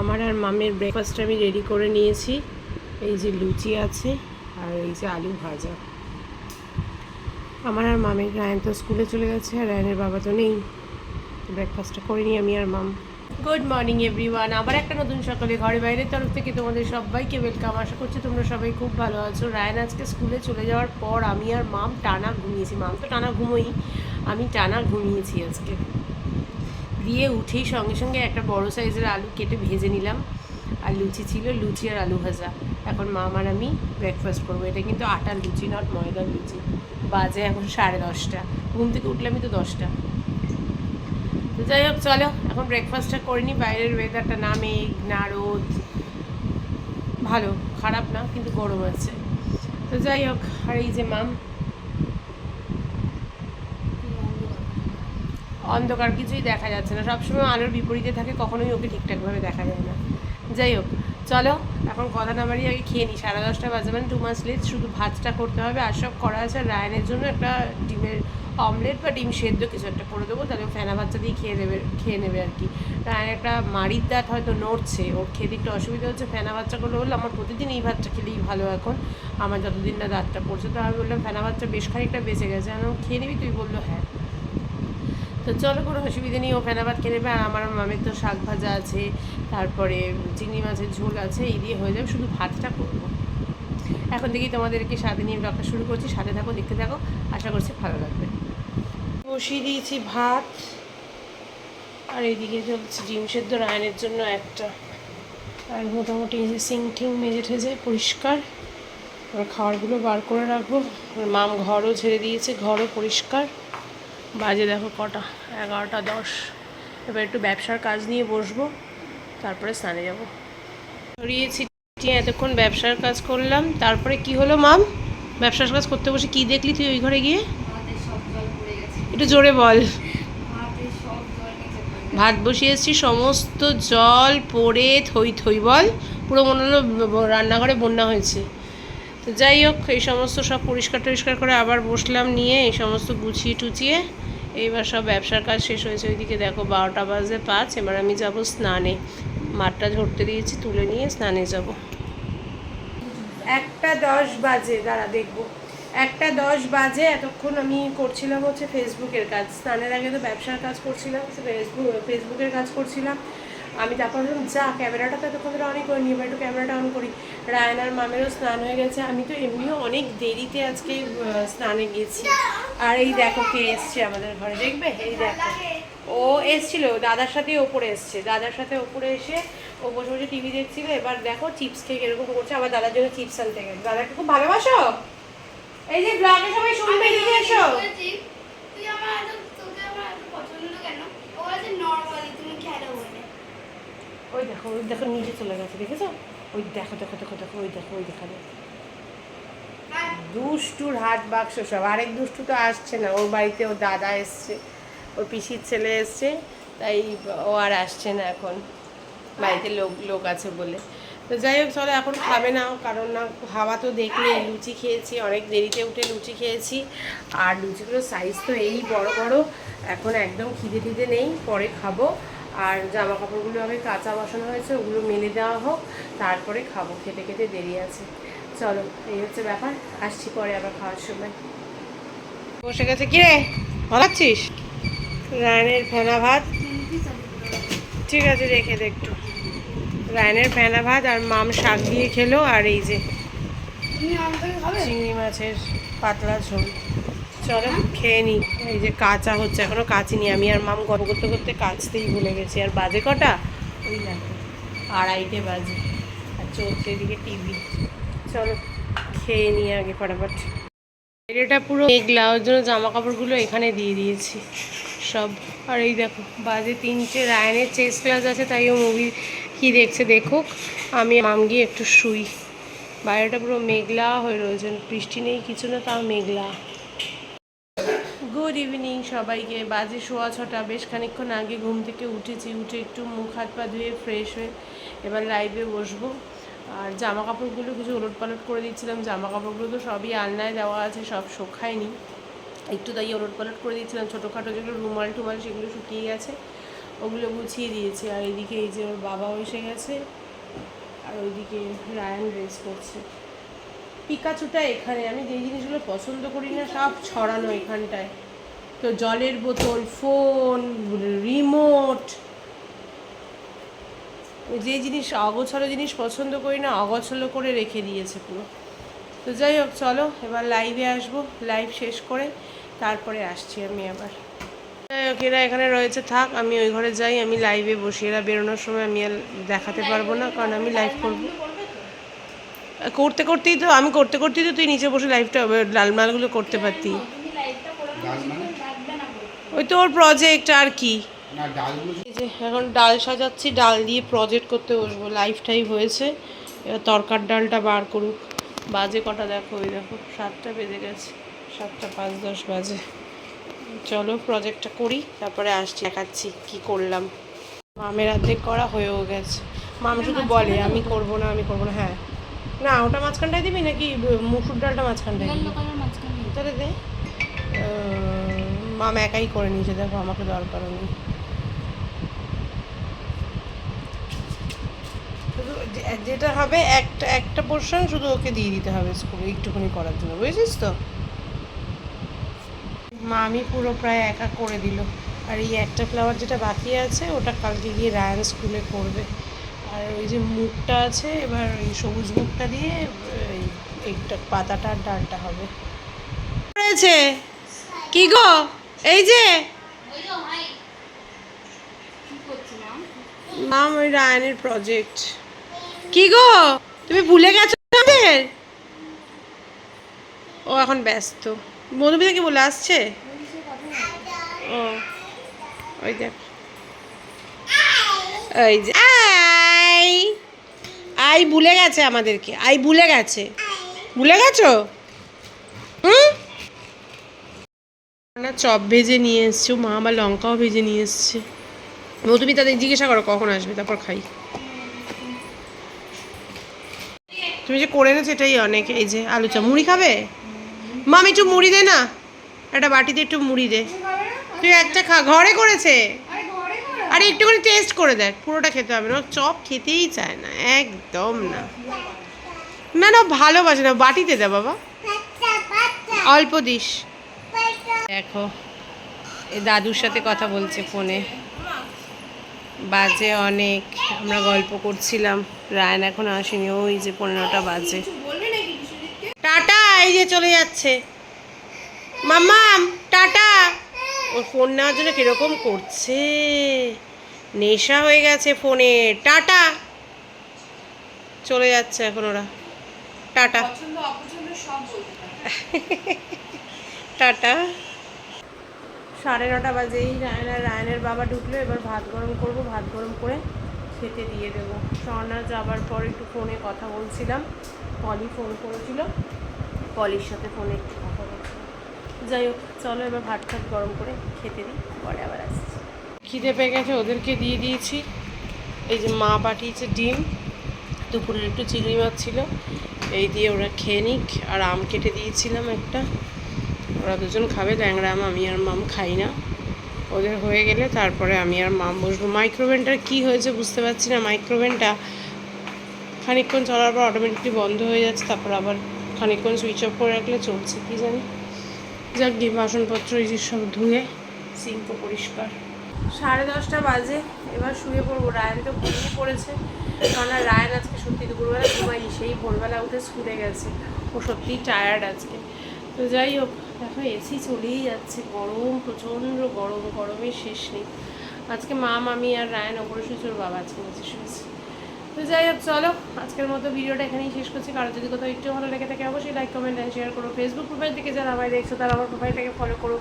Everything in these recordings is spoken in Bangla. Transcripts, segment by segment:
আমার আর মামের ব্রেকফাস্ট আমি রেডি করে নিয়েছি। এই যে লুচি আছে আর এই যে আলু ভাজা। আমার আর মামের, রায়ন তো স্কুলে চলে গেছে আর রায়নের বাবা তো নেই। ব্রেকফাস্টটা করিনি আমি আর মাম। গুড মর্নিং এভরিওয়ান আবার একটা নতুন সকালে ঘরে বাইরের তরফ থেকে তোমাদের সবাইকে ওয়েলকাম আশা করছি তোমরা সবাই খুব ভালো আছো। রায়ন আজকে স্কুলে চলে যাওয়ার পর আমি আর মাম টানা ঘুমিয়েছি। মাম তো টানা ঘুমোই আমি টানা ঘুমিয়েছি আজকে। দিয়ে উঠেই সঙ্গে সঙ্গে একটা বড় সাইজের আলু কেটে ভেজে নিলাম। আর লুচি ছিল লুচি আর আলু ভাজা। এখন মা আমার আমি ব্রেকফাস্ট করব। এটা কিন্তু আটার লুচি নট ময়দার লুচি। বাজে এখন সাড়ে দশটা। ঘুম থেকে উঠলামই তো দশটা। তো যাই হোক, চলো, এখন ব্রেকফাস্টটা করিনি বাইরের ওয়েদারটা না মেঘ, না রোদ। ভালো, খারাপ না, কিন্তু গরম আছে। তো যাই হোক, আর এই যে মাম অন্ধকার, কিছুই দেখা যাচ্ছে না। সবসময় আলোর বিপরীতে থাকে, কখনোই ওকে ঠিকঠাকভাবে দেখা যায় না। যাই হোক, চলো, এখন কথা না বাড়িয়ে আগে খেয়ে নিই সাড়ে দশটা বাজে মানে টু মাস লেট শুধু ভাতটা করতে হবে আর সব করা আছে। রায়নের জন্য একটা ডিমের অমলেট বা ডিম সেদ্ধ কিছু একটা করে দেবো, তাহলে ফেনা বাচ্চা দিয়ে খেয়ে দেবে, খেয়ে নেবে আর কি। রায়ন একটা মাড়ির দাঁত হয়তো নড়ছে, ওর খেতে একটু অসুবিধা হচ্ছে, ফেনা বাচ্চাগুলো হলো আমার প্রতিদিন এই ভাতটা খেলেই ভালো এখন। আমার যতদিন না দাঁতটা পড়ছে। তো আমি বললাম, ফেনা বাচ্চা বেশ খানিকটা বেঁচে গেছে। আমি খেয়ে নিবি? তুই বলল হ্যাঁ। তো চলো কোনো অসুবিধা নেই ও ভাত খেয়ে নেবে আর আমার মামের তো শাক ভাজা আছে, তারপরে চিংড়ি মাছের ঝোল আছে, এই দিয়ে হয়ে যাবে, শুধু ভাতটা করব। এখন থেকেই তোমাদেরকে সাথে নিয়ে ব্লগটা শুরু করছি, সাথে থাকো, দেখতে থাকো, আশা করছি ভালো লাগবে। বসিয়ে দিয়েছি ভাত, আর এইদিকে চলছে ডিম সেদ্ধ, রায়নের জন্য একটা, আর মোটামুটি এই যে সিং টিং মেজে ঠেজে পরিষ্কার আর খাবারগুলো বার করে রাখব। মাম ঘরও ছেড়ে দিয়েছে, ঘরও পরিষ্কার। বাজে দেখো কটা এগারোটা দশ। এবার একটু ব্যবসার কাজ নিয়ে বসবো তারপরে স্নানে যাব। ছড়িয়েছি এতক্ষণ ব্যবসার কাজ করলাম। তারপরে কি হলো মাম? ব্যবসার কাজ করতে বসে কি দেখলি তুই ওই ঘরে গিয়ে? একটু জোরে বল। ভাত বসিয়েছি সমস্ত জল পড়ে থই থই বল। পুরো মনে হলো রান্নাঘরে বন্যা হয়েছে। তো যাই হোক, এই সমস্ত সব পরিষ্কার টরিষ্কার করে আবার বসলাম নিয়ে, এই সমস্ত গুছিয়ে টুচিয়ে। এইবার সব ব্যবসার কাজ শেষ হয়েছে ওইদিকে দেখো, বারোটা বাজে পাঁচ, এবার আমি যাব স্নানে। মাঠটা ঝরতে দিয়েছি, তুলে নিয়ে স্নানে যাব। একটা দশ বাজে, দাঁড়া দেখব। একটা দশ বাজে, এতক্ষণ আমি করছিলাম হচ্ছে ফেসবুকের কাজ। স্নানের আগে তো ব্যবসার কাজ করছিলাম ফেসবুক ফেসবুকের কাজ করছিলাম। আমি তারপর বললাম যা, ক্যামেরাটা তো এতক্ষণ ধরে অনেক করিনি, এবার একটু ক্যামেরাটা অন করি। রায়নার মামেরও স্নান হয়ে গেছে। আমি তো এমনিও অনেক দেরিতে আজকে স্নানে গেছি আর এই দেখো কে এসছে আমাদের ঘরে, দেখবে? এই দেখো। ও এসছিল, দাদার সাথে ওপরে এসছে। দাদার সাথে ওপরে এসে ও বসে বসে টিভি দেখছিল। এবার দেখো চিপস খেয়ে এরকম করছে। আবার দাদার জন্য চিপস আনতে গেছে। দাদাকে খুব ভালোবাসো? এই যে ব্লগে সবাই শুনবে এসো। আমার আমার এত পছন্দ কেন ও বলেছে নর্মালি তুমি খেলো বলে ওই দেখো ওই দেখো, নিচে চলে গেছে, দেখেছ? ওই দেখো দেখো দেখো দেখো, ওই দেখো ওই দেখো আর দুষ্টুর হাত বাক্স সব। আরেক দুষ্টু তো আসছে না, ওর বাড়িতে ওর দাদা এসছে, ওর পিসির ছেলে এসছে, তাই ও আর আসছে না এখন। বাড়িতে লোক লোক আছে বলে। তো যাই হোক, চলো এখন খাবে না, কারণ না, হাওয়া তো দেখলে লুচি খেয়েছি, অনেক দেরিতে উঠে লুচি খেয়েছি। আর লুচিগুলোর সাইজ তো এই বড় বড়, এখন একদম খিদে টিদে নেই, পরে খাব। আর জামা কাপড়গুলো আগে কাঁচা বসানো হয়েছে ওগুলো মেলে দেওয়া হোক তারপরে খাব খেতে খেতে দেরি আছে। চলো এই হচ্ছে ব্যাপার আসছি পরে আবার খাওয়ার সময়। বসে গেছে কি রে? ভালাচ্ছিস রায়নের ফেনা ভাত। ঠিক আছে রেখে দে একটু। রায়নের ফেনা ভাত আর মাম শাক দিয়ে খেলো আর এই যে চিংড়ি মাছের পাতলা ঝোল। চলো খেয়ে নি। এই যে কাঁচা হচ্ছে, এখনও কাচিনি। আমি আর মাম গল্প করতে করতে কাচতেই ভুলে গেছি। আর বাজে কটা? ওই দেখো, আড়াইটে বাজে। আর চলছে এদিকে টিভি। চলো, খেয়ে নিই আগে ফটাফট। এটা পুরো মেঘলা, ওর জন্য জামা কাপড়গুলো এখানে দিয়ে দিয়েছি। সব। আর এই দেখো, বাজে তিনটে। রায়নের চেস ক্লাস আছে, তাই ও মুভি কি দেখছে দেখুক। আমি মাম গিয়ে একটু শুই। বাইরেটা পুরো মেঘলা হয়ে রয়েছে। বৃষ্টি নেই, কিছু না, তাও মেঘলা। গুড ইভিনিং সবাইকে। বাজে শোয়া ছটা, বেশ খানিকক্ষণ আগে ঘুম থেকে উঠেছি, উঠে একটু মুখ হাত পা ধুয়ে ফ্রেশ হয়ে এবার লাইভে বসবো। আর জামা কাপড়গুলো কিছু ওলট পালট করে দিচ্ছিলাম জামা কাপড়গুলো তো সবই আলনায় দেওয়া আছে, সব শোখায়নি একটু তাই ওলট পালট করে দিচ্ছিলাম, ছোটোখাটো যেগুলো রুমাল টুমাল সেগুলো শুকিয়ে গেছে, ওগুলো গুছিয়ে দিয়েছি। আর এদিকে এই যে ওর বাবাও এসে গেছে, আর ওইদিকে রায়ান রেস করছে। পিকাচুটা এখানে, আমি যেই জিনিসগুলো পছন্দ করি না, সব ছড়ানো এখানটায়। তো জলের বোতল, ফোন, রিমোট। যে জিনিস, অগোছলো জিনিস পছন্দ করি না, অগোছলো করে রেখে দিয়েছে পুরো। তো যাই হোক, চলো, এবার লাইভে আসব লাইভ শেষ করে তারপরে আসছি আমি আবার। যাই হোক, এরা এখানে রয়েছে, থাক, আমি ওই ঘরে যাই, আমি লাইভে বসি। এরা বেরোনোর সময় আমি আর দেখাতে পারব না, কারণ আমি লাইভ করব। করতে, করতেই তো, আমি করতে, করতেই তো তুই নিচে বসে লাইভটা লালমালগুলো করতে পারতি তুমি লাইটটা করে ডাল মানে লাগবে না বলতে। ওই তো ওর প্রজেক্ট আর কি? যে এখন ডাল সাজাচ্ছি ডাল দিয়ে প্রজেক্ট করতে বসবো। লাইফ টাইম হয়েছে। এবার তরকার ডালটা বার করুক। বাজে কটা দেখো ওই দেখো। সাতটা বেজে গেছে। সাতটা পাঁচ দশ বাজে। চলো প্রজেক্টটা করি তারপরে আসছি দেখাচ্ছি কি করলাম। মামের অর্ধেক করা হয়েও গেছে। মাম শুধু বলে আমি করব না আমি করব না হ্যাঁ। না ওটা মাঝখানটায় দিবি নাকি মুসুর ডালটা মাঝখানটায় তাহলে দে। মাম একাই করে নিয়েছে, দেখো আমাকে দরকারও নেই। শুধু যেটা হবে, একটা একটা পোর্শন শুধু ওকে দিয়ে দিতে হবে স্কুলে একটুখানি করার জন্য, বুঝেছিস তো? মা, আমি পুরো প্রায় একা করে দিল। আর এই একটা ফ্লাওয়ার যেটা বাকি আছে, ওটা কালকে গিয়ে রায়ান স্কুলে করবে। আর ওই যে মুখটা আছে, এবার ওই সবুজ মুখটা দিয়ে, এই, এইটা, পাতাটা আর ডালটা হবে। কি গো? এই যে। মাম ওই রায়ানের প্রজেক্ট কি গো? তুমি ভুলে গেছো আমাদের? ও এখন ব্যস্ত। মধুমিতা কি বলে আসছে? ও ওই দেখ। ওই যে আই। আই ভুলে গেছে আমাদেরকে। আই ভুলে গেছে। ভুলে গেছো? হুম? চপ ভেজে নিয়ে এসছে মা আবার লঙ্কাও ভেজে নিয়ে এসছে। তুমি তাদের জিজ্ঞাসা করো কখন আসবে, তারপর খাই। তুমি যে করে এনেছো, এটাই অনেক, এই যে আলু চপ। মুড়ি খাবে? মাম একটু মুড়ি দে না। একটা বাটিতে একটু মুড়ি দে। তুই একটা খা, ঘরে করেছে? আরে ঘরে করো। টেস্ট করে দেখ, পুরোটা খেতে হবে না। চপ খেতেই চায় না, একদম না। না না, ভালোবাসে না। বাটিতে দে, বাবা। অল্প দিস। দেখো দাদুর সাথে কথা বলছে ফোনে। বাজে অনেক আমরা গল্প করছিলাম। রায়ন এখন আসেনি ওই যে পনেরোটা বাজে। টাটা এই যে চলে যাচ্ছে। মাম্মাম টাটা। ওর ফোন নেওয়ার জন্য কীরকম করছে? নেশা হয়ে গেছে ফোনে। টাটা। চলে যাচ্ছে এখন ওরা। টাটা। টাটা। সাড়ে নটা বাজেই রায়ন আর রায়নের বাবা ঢুকলো, এবার ভাত গরম করব, ভাত গরম করে খেতে দিয়ে দেবো। স্বর্ণা যাবার পর একটু ফোনে কথা বলছিলাম, পলি ফোন করেছিল, পলির সাথে ফোনে একটু কথা বলছিলাম যাই হোক, চলো এবার ভাত টাত গরম করে খেতে দিই, পরে আবার আসছি। খিদে পেয়ে গেছে, ওদেরকে দিয়ে দিয়েছি। এই যে মা পাঠিয়েছে ডিম, দুপুরের একটু চিংড়ি মাছ ছিল, এই দিয়ে ওরা খেয়ে নিক, আর আম কেটে দিয়েছিলাম একটা। ওরা দুজন খাবে ল্যাংড়া আম আমি আর মাম খাই না। ওদের হয়ে গেলে তারপরে আমি আর মাম বসবো। মাইক্রোওভেনটার কী হয়েছে বুঝতে পারছি না। মাইক্রোওভেনটা খানিকক্ষণ চলার পর অটোমেটিকলি বন্ধ হয়ে যাচ্ছে, তারপর আবার খানিকক্ষণ সুইচ অফ করে রাখলে চলছে, কি জানি। যাক গিয়ে বাসনপত্র, এই সব ধুয়ে সিঙ্কও পরিষ্কার। সাড়ে দশটা বাজে, এবার শুয়ে পড়ব। রায়ন তো ঘুমিয়ে পড়েছে। কারণ রায়ন আজকে সত্যি দুপুরবেলা ঘুমায়নি, সেই ভোরবেলা উঠে স্কুলে গেছে। ও সত্যিই টায়ার্ড আজকে। তো যাই হোক দেখো এসি চলেই যাচ্ছে। গরম, প্রচণ্ড গরম, গরমের শেষ নেই। আজকে মা, মামি আর রায়ন ওপরে শুয়েছে ওর বাবা আজকে নিচে শুয়েছে তো যাই হোক, চলো, আজকের মতো ভিডিওটা এখানেই শেষ করছি। কারও যদি কোথাও একটু ভালো লেগে থাকে, অবশ্যই লাইক কমেন্ট অ্যান্ড শেয়ার করো। ফেসবুক প্রোফাইল থেকে যারা আমায় দেখছ, তারা আমার প্রোফাইলটাকে ফলো করো।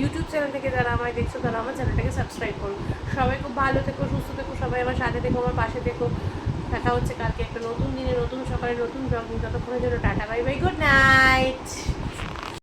ইউটিউব চ্যানেল থেকে যারা আমায় দেখছ, তারা আমার চ্যানেলটাকে সাবস্ক্রাইব করো। সবাই খুব ভালো থেকো, সুস্থ থেকো, সবাই আমার সাথে থেকো, আমার পাশে থেকো। দেখা হচ্ছে কালকে একটা নতুন দিনে, নতুন সকালে, নতুন ব্লগ ততক্ষণের জন্য tata bye bye good night